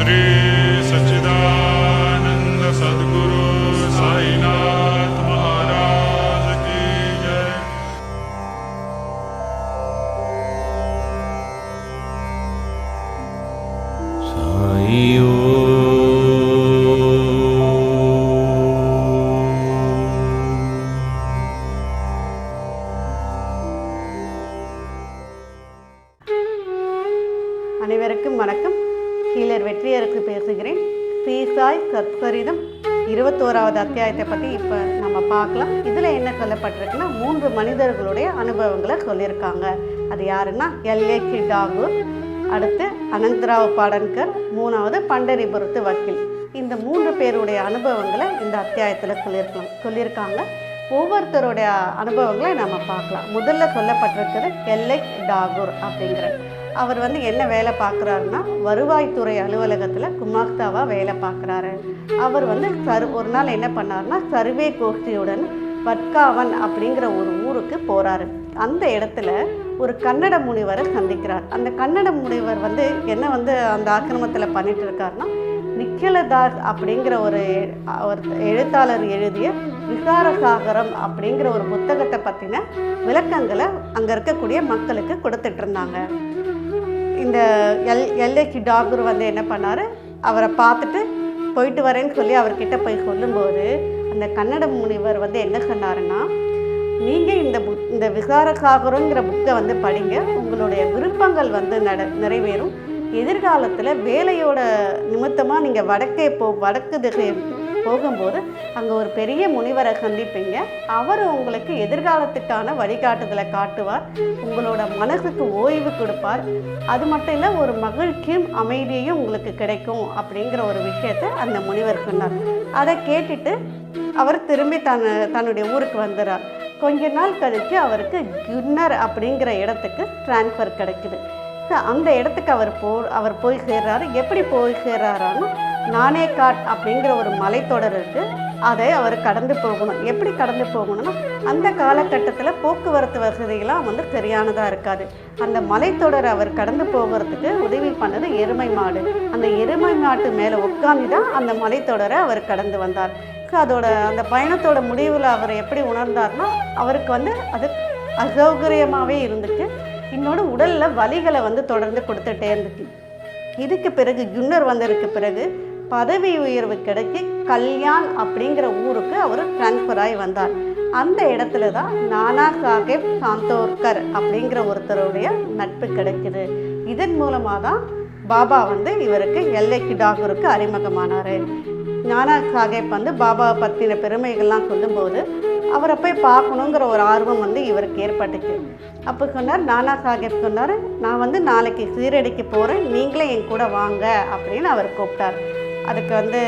श्री सच्चिदानंद सद्गुरु மூன்றாவது அத்தியாயத்தை பற்றி இப்போ நம்ம பார்க்கலாம். இதில் என்ன சொல்லப்பட்டிருக்குன்னா மூன்று மனிதர்களுடைய அனுபவங்களை சொல்லியிருக்காங்க. அது யாருன்னா எல்ஏ டாகூர் அடுத்து அனந்தராவ் பாடன்கர் மூணாவது பண்டரிபுரத்து வக்கீல். இந்த மூன்று பேருடைய அனுபவங்களை இந்த அத்தியாயத்தில் சொல்லியிருக்கலாம் சொல்லியிருக்காங்க. ஒவ்வொருத்தருடைய அனுபவங்களை நம்ம பார்க்கலாம். முதல்ல சொல்லப்பட்டிருக்கிறது எல்லை டாகூர் அப்படிங்கிற அவர் வந்து என்ன வேலை பார்க்குறாருன்னா வருவாய்த்துறை அலுவலகத்தில் குமாக்தாவாக வேலை பார்க்குறாரு. அவர் வந்து சர் ஒரு நாள் என்ன பண்ணார்னா சர்வே கோஷ்டியுடன் பட்காவன் அப்படிங்கிற ஒரு ஊருக்கு போகிறாரு அந்த இடத்துல ஒரு கன்னட முனிவரை சந்திக்கிறார். அந்த கன்னட முனிவர் வந்து என்ன வந்து அந்த ஆக்கிரமத்தில் பண்ணிட்டு இருக்காருன்னா நிக்கலதாஸ் அப்படிங்கிற ஒரு ஒரு எழுத்தாளர் எழுதிய விசாரசாகரம் அப்படிங்கிற ஒரு புத்தகத்தை பற்றின விளக்கங்களை அங்கே இருக்கக்கூடிய மக்களுக்கு கொடுத்துட்டு இருந்தாங்க. இந்த எல் எல்ஏக்கு டாகூர் வந்து என்ன பண்ணார்? அவரை பார்த்துட்டு போயிட்டு வரேன்னு சொல்லி அவர்கிட்ட போய் சொல்லும்போது அந்த கன்னட முனிவர் வந்து என்ன சொன்னாருன்னா நீங்கள் இந்த புக் இந்த விசாரசாகரங்கிற புக்கை வந்து படிங்க. உங்களுடைய விருப்பங்கள் வந்து நட நிறைவேறும். எதிர்காலத்தில் வேலையோட நிமித்தமாக நீங்கள் வடக்கே போ வடக்கு திசை போகும்போது அங்கே ஒரு பெரிய முனிவரை சந்திப்பீங்க. அவர் உங்களுக்கு எதிர்காலத்துக்கான வழிகாட்டுதலை காட்டுவார். உங்களோட மனசுக்கு ஓய்வு கொடுப்பார். அது மட்டும் இல்லை ஒரு மகிழ்ச்சியும் அமைதியும் உங்களுக்கு கிடைக்கும் அப்படிங்கிற ஒரு விஷயத்தை அந்த முனிவர் சொன்னார். அதை கேட்டுட்டு அவர் திரும்பி தன் தன்னுடைய ஊருக்கு வந்துடுறார் கொஞ்ச நாள் கழித்து அவருக்கு கின்னர் அப்படிங்கிற இடத்துக்கு ட்ரான்ஸ்ஃபர் கிடைக்குது. அந்த இடத்துக்கு அவர் போ அவர் போய் சேர்றாரு. எப்படி போய் சேர்றாரான்னு நானேகாட் அப்படிங்கிற ஒரு மலைத்தொடர் இருக்குது அதை அவர் கடந்து போகணும். எப்படி கடந்து போகணும்னா அந்த காலகட்டத்தில் போக்குவரத்து வசதிகளாம் வந்து சரியானதாக இருக்காது. அந்த மலைத்தொடர் அவர் கடந்து போகிறதுக்கு உதவி பண்ணது எருமை மாடு. அந்த எருமை மாட்டு மேலே உட்காந்து தான் அந்த மலைத்தொடரை அவர் கடந்து வந்தார். அதோட அந்த பயணத்தோட முடிவில் அவர் எப்படி உணர்ந்தார்னா அவருக்கு வந்து அது அசௌகரியமாகவே இருந்துச்சு. இன்னொன்று உடலில் வலிகளை வந்து தொடர்ந்து கொடுத்துட்டே இருந்துச்சு. இதுக்கு பிறகு குன்னர் வந்ததுக்கு பிறகு பதவி உயர்வு கிடைக்கி கல்யாண் அப்படிங்கிற ஊருக்கு அவர் டிரான்ஸ்ஃபர் ஆகி வந்தார். அந்த இடத்துல தான் நானா சாஹேப் சாந்தோர்கர் அப்படிங்கிற ஒருத்தருடைய நட்பு கிடைக்குது. இதன் மூலமாக தான் பாபா வந்து இவருக்கு எல்லைக்கு டாகூருக்கு அறிமுகமானார். நானா சாஹேப் வந்து பாபாவை பற்றின பெருமைகள்லாம் சொல்லும்போது அவரை போய் பார்க்கணுங்கிற ஒரு ஆர்வம் வந்து இவருக்கு ஏற்பட்டுச்சு. அப்போ சொன்னார் நானா சாஹேப் சொன்னார் நான் வந்து நாளைக்கு சீரடிக்கு போகிறேன் நீங்களே என் கூட வாங்க அப்படின்னு அவர் கூப்பிட்டார். அதுக்கு வந்து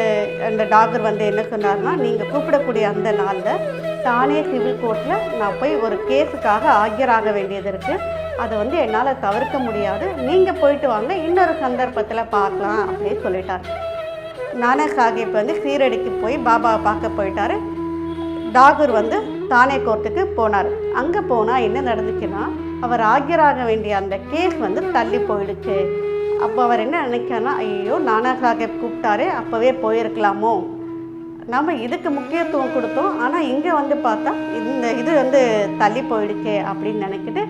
அந்த டாக்டர் வந்து என்ன சொன்னார்னா நீங்கள் கூப்பிடக்கூடிய அந்த நாளில் தானே சிவில் கோர்ட்டில் நான் போய் ஒரு கேஸுக்காக ஆஜராக வேண்டியது இருக்குது அதை வந்து என்னால் தவிர்க்க முடியாது. நீங்கள் போயிட்டு வாங்க இன்னொரு சந்தர்ப்பத்தில் பார்க்கலாம் அப்படின்னு சொல்லிட்டார். நானா சாஹிப் வந்து சீரடிக்கு போய் பாபாவை பார்க்க போயிட்டார். டாகூர் வந்து தானே கோர்ட்டுக்கு போனார். அங்கே போனால் என்ன நடந்துச்சுன்னா அவர் ஆஜராக வேண்டிய அந்த கேஸ் வந்து தள்ளி போயிடுச்சு. அப்போ அவர் என்ன நினைக்காருன்னா ஐயோ நானா சாஹேப் கூப்பிட்டாரு அப்போவே போயிருக்கலாமோ? நாம் இதுக்கு முக்கியத்துவம் கொடுத்தோம். ஆனால் இங்கே வந்து பார்த்தா இந்த இது வந்து தள்ளி போயிடுச்சே அப்படின்னு நினைக்கிட்டு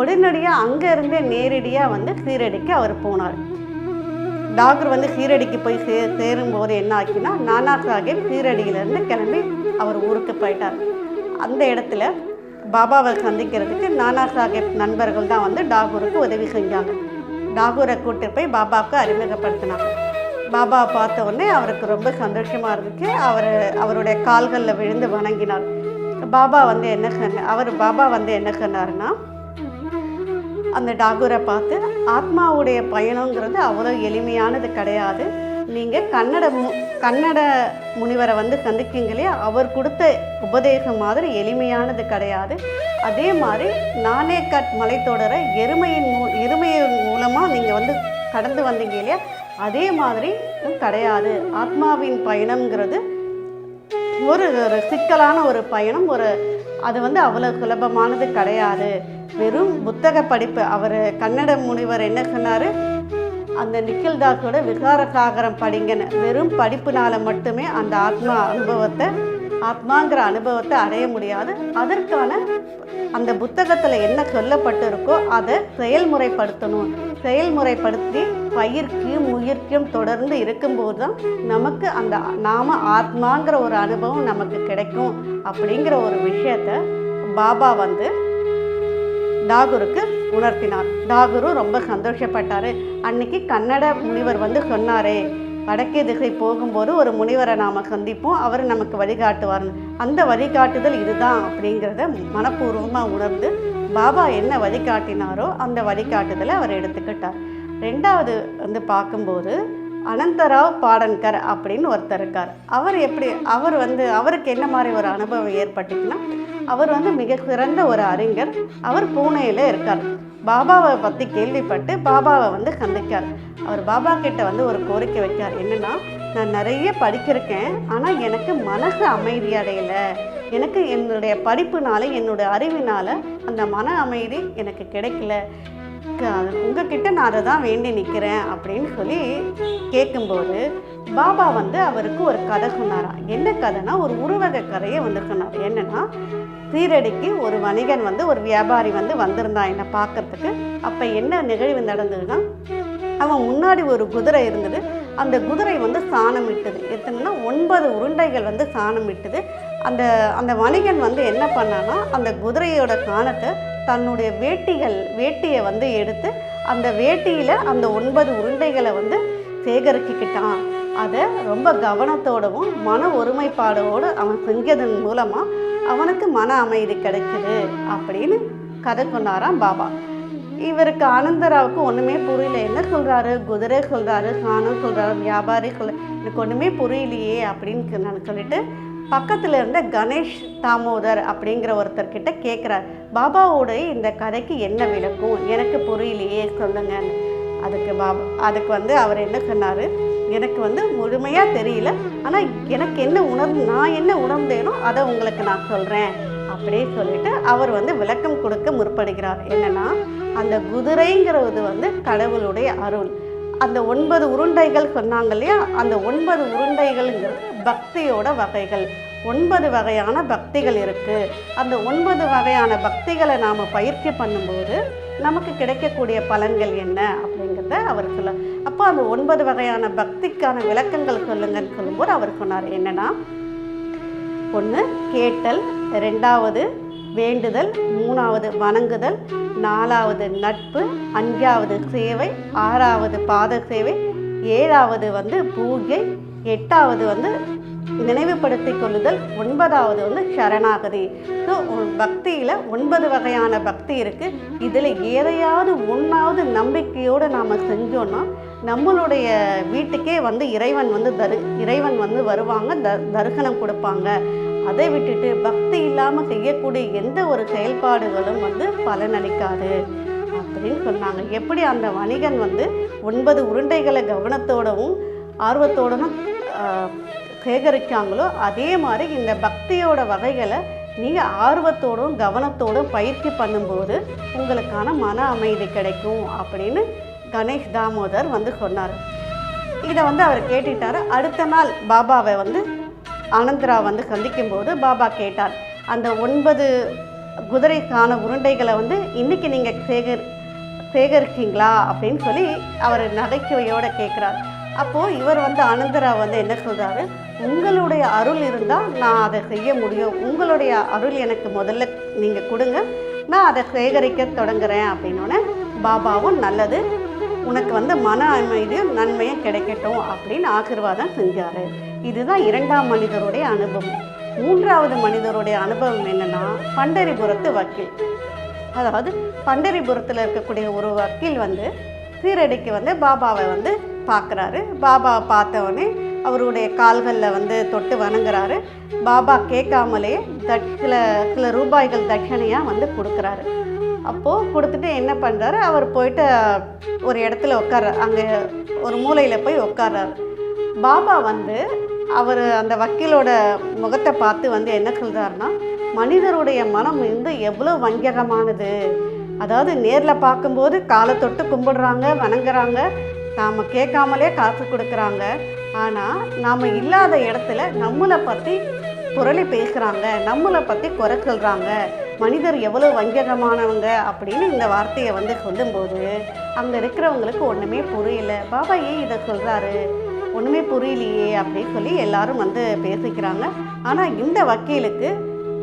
உடனடியாக அங்கேருந்தே நேரடியாக வந்து சீரடிக்கு அவர் போனார். டாக்டர் வந்து சீரடிக்கு போய் சே சேரும்போது என்ன ஆச்சுன்னா நானா சாஹேப் சீரடியிலேருந்து கிளம்பி அவர் ஊருக்கு போயிட்டார். அந்த இடத்துல பாபாவை சந்திக்கிறதுக்கு நானா சாஹேப் நண்பர்கள் தான் வந்து டாகூருக்கு உதவி செஞ்சாங்க. டாகூரை கூட்டு போய் பாபாவுக்கு அறிமுகப்படுத்தினாங்க. பாபாவை பார்த்த உடனே அவருக்கு ரொம்ப சந்தோஷமாக இருந்துச்சு. அவர் அவருடைய கால்களில் விழுந்து வணங்கினார். பாபா வந்து என்ன சொன்ன அவர் பாபா வந்து என்ன சொன்னாருன்னா அந்த டாகூரை பார்த்து ஆத்மாவுடைய பயணங்கிறது அவ்வளோ எளிமையானது கிடையாது. நீங்கள் கன்னட கன்னட முனிவரை வந்து சந்திக்கிங்களே அவர் கொடுத்த உபதேசம் மாதிரி எளிமையானது கிடையாது. அதே மாதிரி நானேகட் மலைத்தொடரை எருமையின் மூ எருமையின் மூலமாக நீங்கள் வந்து கடந்து வந்தீங்க இல்லையா? அதே மாதிரி கிடையாது. ஆத்மாவின் பயணம்ங்கிறது ஒரு ஒரு சிக்கலான ஒரு பயணம். ஒரு அது வந்து அவ்வளோ சுலபமானது கிடையாது. வெறும் புத்தக படிப்பு. அவர் கன்னட முனிவர் என்ன சொன்னார்? அந்த நிக்கில் தாஸோட விகார சாகரம் படிங்கன்னு. வெறும் படிப்புனால மட்டுமே அந்த ஆத்மா அனுபவத்தை ஆத்மாங்கிற அனுபவத்தை அடைய முடியாது. அதற்கான அந்த புத்தகத்தில் என்ன சொல்லப்பட்டிருக்கோ அதை செயல்முறைப்படுத்தணும். செயல்முறைப்படுத்தி பயிர்க்கும் உயிர்க்கும் தொடர்ந்து இருக்கும்போது தான் நமக்கு அந்த நாம ஆத்மாங்கிற ஒரு அனுபவம் நமக்கு கிடைக்கும் அப்படிங்கிற ஒரு விஷயத்த பாபா வந்து டாகூருக்கு உணர்த்தினார். டாகுரு ரொம்ப சந்தோஷப்பட்டார். அன்னைக்கு கன்னட முனிவர் வந்து சொன்னாரே வடக்கே திசை போகும்போது ஒரு முனிவரை நாம் சந்திப்போம். அவர் நமக்கு வழிகாட்டுவார் அந்த வழிகாட்டுதல் இதுதான் அப்படிங்கிறத மனப்பூர்வமாக உணர்ந்து பாபா என்ன வழிகாட்டினாரோ அந்த வழிகாட்டுதலை அவர் எடுத்துக்கிட்டார். ரெண்டாவது வந்து பார்க்கும்போது அனந்தராவ் பாடன்கர் அப்படின்னு ஒருத்தர் இருக்கார். அவர் எப்படி அவர் வந்து அவருக்கு என்ன மாதிரி ஒரு அனுபவம் ஏற்பட்டுச்சுன்னா அவர் வந்து மிக சிறந்த ஒரு அறிஞர். அவர் பூனேயில் இருக்கார். பாபாவை பற்றி கேள்விப்பட்டு பாபாவை வந்து சந்திக்கார். அவர் பாபா கிட்ட வந்து ஒரு கோரிக்கை வைக்கார். என்னன்னா நான் நிறைய படிச்சிருக்கேன் ஆனால் எனக்கு மனசு அமைதி அடையலை. எனக்கு என்னுடைய படிப்புனால என்னுடைய அறிவினால அந்த மன அமைதி எனக்கு கிடைக்கல. உங்ககிட்ட நான் அதை தான் வேண்டி நிற்கிறேன் அப்படின்னு சொல்லி கேட்கும்போது பாபா வந்து அவருக்கு ஒரு கதை சொன்னாரா என்ன கதைனா ஒரு உருவக கதையை வந்து சொன்னார். என்னன்னா சீரடிக்கு ஒரு வணிகன் வந்து ஒரு வியாபாரி வந்து வந்திருந்தான் என்னை பார்க்கறதுக்கு. அப்போ என்ன நிகழ்வு நடந்ததுன்னா அவன் முன்னாடி ஒரு குதிரை இருந்தது. அந்த குதிரை வந்து சாணம் இட்டுது. எத்தனைன்னா ஒன்பது உருண்டைகள் வந்து சாணம் இட்டது. அந்த அந்த வணிகன் வந்து என்ன பண்ணான்னா அந்த குதிரையோட சாணத்தை தன்னுடைய வேட்டிகள் வேட்டியை வந்து எடுத்து அந்த வேட்டியில் அந்த ஒன்பது உருண்டைகளை வந்து சேகரிச்சுக்கிட்டான். அதை ரொம்ப கவனத்தோடவும் மன ஒருமைப்பாடோடு அவன் செஞ்சதன் மூலமாக அவனுக்கு மன அமைதி கிடைக்குது அப்படின்னு கதை சொன்னாராம் பாபா. இவருக்கு ஆனந்தராவுக்கு ஒன்றுமே புரியல. என்ன சொல்கிறாரு குதிரை சொல்கிறாரு சாணம் சொல்கிறாரு வியாபாரி சொல்ல எனக்கு ஒன்றுமே புரியலையே அப்படின்னு நான் சொல்லிட்டு பக்கத்தில் இருந்த கணேஷ் தாமோதர் அப்படிங்கிற ஒருத்தர்கிட்ட கேட்குறார் பாபாவோடைய இந்த கதைக்கு என்ன விளக்கும்? எனக்கு புரியலையே சொல்லுங்கன்னு அதுக்கு பாபா அதுக்கு வந்து அவர் என்ன சொன்னார்? எனக்கு வந்து முழுமையாக தெரியல. ஆனால் எனக்கு என்ன உணர்ந்து நான் என்ன உணர்ந்தேனோ அதை உங்களுக்கு நான் சொல்கிறேன் அப்படியே சொல்லிட்டு அவர் வந்து விளக்கம் கொடுக்க முற்படுகிறார். என்னன்னா அந்த குதிரைங்கிறது வந்து கடவுளுடைய அருள். அந்த ஒன்பது உருண்டைகள் சொன்னாங்க இல்லையா? அந்த ஒன்பது உருண்டைகள்ங்கிறது பக்தியோட வகைகள். ஒன்பது வகையான பக்திகள் இருக்குது அந்த ஒன்பது வகையான பக்திகளை நாம் பயிற்சி பண்ணும்போது நமக்கு கிடைக்கக்கூடிய பலன்கள் என்ன அப்படிங்கிறத அவர் சொல்ல அப்போ அந்த ஒன்பது வகையான பக்திக்கான விளக்கங்கள் சொல்லுங்கன்னு சொல்லும்போது அவர் சொன்னார். என்னென்னா ஒன்று கேட்டல் ரெண்டாவது வேண்டுதல் மூணாவது வணங்குதல் நாலாவது நட்பு அஞ்சாவது சேவை ஆறாவது பாத சேவை ஏழாவது வந்து பூஜை எட்டாவது வந்து நினைவுபடுத்தி கொள்ளுதல் ஒன்பதாவது வந்து சரணாகதி. ஸோ பக்தியில் ஒன்பது வகையான பக்தி இருக்குது இதில் எதையாவது ஒன்றாவது நம்பிக்கையோடு நாம் செஞ்சோன்னா நம்மளுடைய வீட்டுக்கே வந்து இறைவன் வந்து தரு இறைவன் வந்து வருவாங்க த தரிசனம் கொடுப்பாங்க. அதை விட்டுட்டு பக்தி இல்லாமல் செய்யக்கூடிய எந்த ஒரு செயல்பாடுகளும் வந்து பலனளிக்காது அப்படின்னு சொன்னாங்க. எப்படி அந்த வணிகன் வந்து ஒன்பது உருண்டைகளை கவனத்தோடவும் ஆர்வத்தோடனும் சேகரிக்காங்களோ அதே மாதிரி இந்த பக்தியோட வகைகளை நீங்கள் ஆர்வத்தோடும் கவனத்தோடும் பயிற்சி பண்ணும்போது உங்களுக்கான மன அமைதி கிடைக்கும் அப்படின்னு கணேஷ் தாமோதர் வந்து சொன்னார். இதை வந்து அவர் கேட்டுட்டார். அடுத்த நாள் பாபாவை வந்து ஆனந்தரா வந்து சந்திக்கும்போது பாபா கேட்டார். அந்த ஒன்பது குதிரைக்கான உருண்டைகளை வந்து இன்னைக்கு நீங்கள் சேகர் சேகரிச்சிங்களா அப்படின்னு சொல்லி அவர் நகைச்சுவையோடு கேட்குறார். அப்போது இவர் வந்து அனந்தரா வந்து என்ன சொல்கிறாரு உங்களுடைய அருள் இருந்தால் நான் அதை செய்ய முடியும். உங்களுடைய அருள் எனக்கு முதல்ல நீங்கள் கொடுங்க. நான் அதை சேகரிக்க தொடங்குறேன் அப்படின்னோடனே பாபாவும் நல்லது. உனக்கு வந்து மன அமைதியும் நன்மையும் கிடைக்கட்டும் அப்படின்னு ஆசீர்வாதம் செஞ்சார். இதுதான் இரண்டாம் மனிதருடைய அனுபவம். மூன்றாவது மனிதருடைய அனுபவம் என்னன்னா பண்டரிபுரத்து வக்கீல். அதாவது பண்டரிபுரத்தில் இருக்கக்கூடிய ஒரு வக்கீல் வந்து சீரடிக்கு வந்து பாபாவை வந்து பார்க்குறாரு. பாபாவை பார்த்தவொடனே அவருடைய கால்களில் வந்து தொட்டு வணங்குறாரு. பாபா கேட்காமலே தட் சில சில ரூபாய்கள் தட்சணையாக வந்து கொடுக்குறாரு. அப்போது கொடுத்துட்டு என்ன பண்ணுறாரு அவர் போயிட்டு ஒரு இடத்துல உட்கார்றாரு. அங்கே ஒரு மூலையில் போய் உட்கார்றாரு. பாபா வந்து அவர் அந்த வக்கீலோட முகத்தை பார்த்து வந்து என்ன சொல்கிறாருன்னா மனிதருடைய மனம் வந்து எவ்வளோ வஞ்சகமானது. அதாவது நேரில் பார்க்கும்போது காலை தொட்டு கும்பிடுறாங்க வணங்குறாங்க. நாம் கேட்காமலே காசு கொடுக்குறாங்க. ஆனால் நாம் இல்லாத இடத்துல நம்மளை பற்றி புரளி பேசுகிறாங்க நம்மளை பற்றி குறை சொல்கிறாங்க மனிதர் எவ்வளோ வஞ்சகமானவங்க அப்படின்னு இந்த வார்த்தையை வந்து சொல்லும்போது அங்கே இருக்கிறவங்களுக்கு ஒன்றுமே புரியல. பாபா ஏன் இதை சொல்கிறாரு ஒன்றுமே புரியலையே அப்படின்னு சொல்லி எல்லாரும் வந்து பேசிக்கிறாங்க. ஆனால் இந்த வக்கீலுக்கு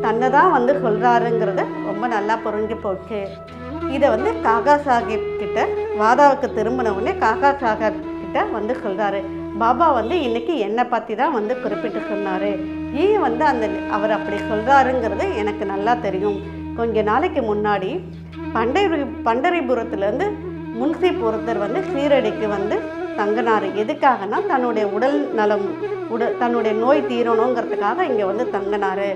தன்னை தான் வந்து சொல்கிறாருங்கிறத ரொம்ப நல்லா புரிஞ்சு போச்சு. இதை வந்து காகா சாஹிப் கிட்ட வாதாவுக்கு திரும்பின உடனே காகா சாஹிப் கிட்ட வந்து சொல்கிறாரு பாபா வந்து இன்னைக்கு என்னை பற்றி தான் வந்து குறிப்பிட்டு சொன்னார். ஏன் வந்து அந்த அவர் அப்படி சொல்கிறாருங்கிறது எனக்கு நல்லா தெரியும். கொஞ்ச நாளைக்கு முன்னாடி பண்டரி பண்டரிபுரத்துலேருந்து முன்சி ஒருத்தர் வந்து சீரடிக்கு வந்து தங்கினார். எதுக்காகனா தன்னுடைய உடல் நலம் உட தன்னுடைய நோய் தீரணுங்கிறதுக்காக இங்கே வந்து தங்கினார்.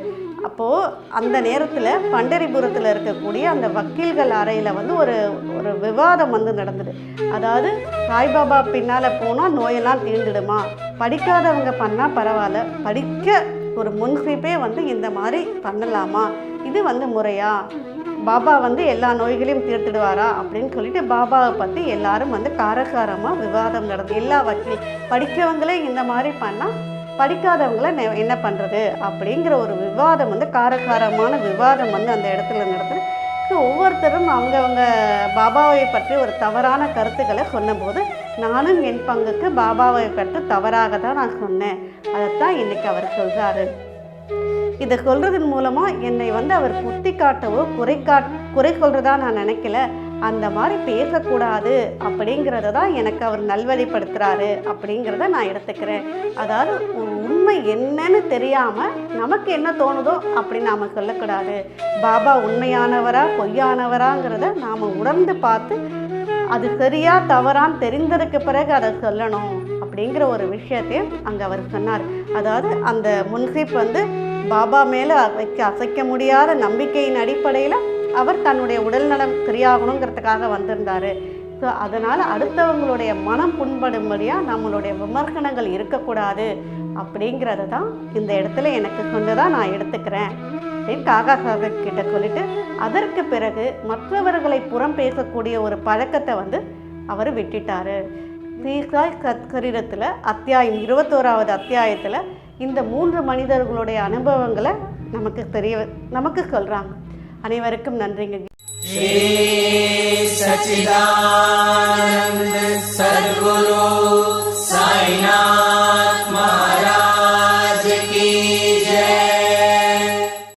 அப்போது அந்த நேரத்தில் பண்டரிபுரத்தில் இருக்கக்கூடிய அந்த வக்கீல்கள் அறையில் வந்து ஒரு ஒரு விவாதம் வந்து நடந்தது. அதாவது சாய்பாபா பின்னால் போனால் நோயெல்லாம் தீர்ந்துடுமா? படிக்காதவங்க பண்ணால் பரவாயில்ல. படிக்க ஒரு முன்சீப்பே வந்து இந்த மாதிரி பண்ணலாமா? இது வந்து முறையா? பாபா வந்து எல்லா நோய்களையும் தீர்த்துடுவாரா? அப்படின்னு சொல்லிட்டு பாபாவை பற்றி எல்லாரும் வந்து காரசாரமாக விவாதம் நடந்தது எல்லா வக்கீல் படித்தவங்களே இந்த மாதிரி பண்ணால் படிக்காதவங்கள நெ- என்ன பண்ணுறது அப்படிங்கிற ஒரு விவாதம் வந்து காரக்காரமான விவாதம் வந்து அந்த இடத்துல நடக்குது. ஒவ்வொருத்தரும் அவங்கவுங்க பாபாவை பற்றி ஒரு தவறான கருத்துக்களை சொன்னபோது நானும் என் பங்குக்கு பாபாவை பற்றி தவறாக தான் நான் சொன்னேன். அதைத்தான் இன்றைக்கி அவர் சொல்கிறாரு இதை சொல்கிறதன் மூலமாக என்னை வந்து அவர் குத்தி காட்டவோ குறை காட் குறை சொல்கிறதா நான் நினைக்கல. அந்த மாதிரி பேசக்கூடாது அப்படிங்கிறத தான் எனக்கு அவர் நல்வழிப்படுத்துகிறாரு அப்படிங்கிறத நான் எடுத்துக்கிறேன். அதாவது உண்மை என்னன்னு தெரியாமல் நமக்கு என்ன தோணுதோ அப்படி நாம் சொல்லக்கூடாது. பாபா உண்மையானவரா பொய்யானவராங்கிறத நாம் உணர்ந்து பார்த்து அது சரியா தவறான்னு தெரிந்ததுக்கு பிறகு அதை சொல்லணும் அப்படிங்கிற ஒரு விஷயத்தையும் அங்கே அவர் சொன்னார். அதாவது அந்த முன்சீப் வந்து பாபா மேலே அசைக்க அசைக்க முடியாத நம்பிக்கையின் அடிப்படையில் அவர் தன்னுடைய உடல்நலம் சரியாகணுங்கிறதுக்காக வந்திருந்தார். ஸோ அதனால் அடுத்தவங்களுடைய மனம் புண்படும்படியாக நம்மளுடைய விமர்சனங்கள் இருக்கக்கூடாது. அப்படிங்கிறத தான் இந்த இடத்துல எனக்கு கொண்டு தான் நான் எடுத்துக்கிறேன். அப்படின்னு காகா சாகர் கிட்ட சொல்லிட்டு அதற்கு பிறகு மற்றவர்களை புறம் பேசக்கூடிய ஒரு பழக்கத்தை வந்து அவர் விட்டுட்டாரு. சீசாய் சத்கரீரத்தில் அத்தியாயம் இருபத்தோராவது அத்தியாயத்தில் இந்த மூன்று மனிதர்களுடைய அனுபவங்களை நமக்கு தெரிய நமக்கு சொல்கிறாங்க அனைவருக்கும் நன்றிங்க. சர்வ